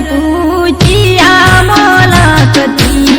તું ચિયા મોલક તી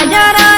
রাজা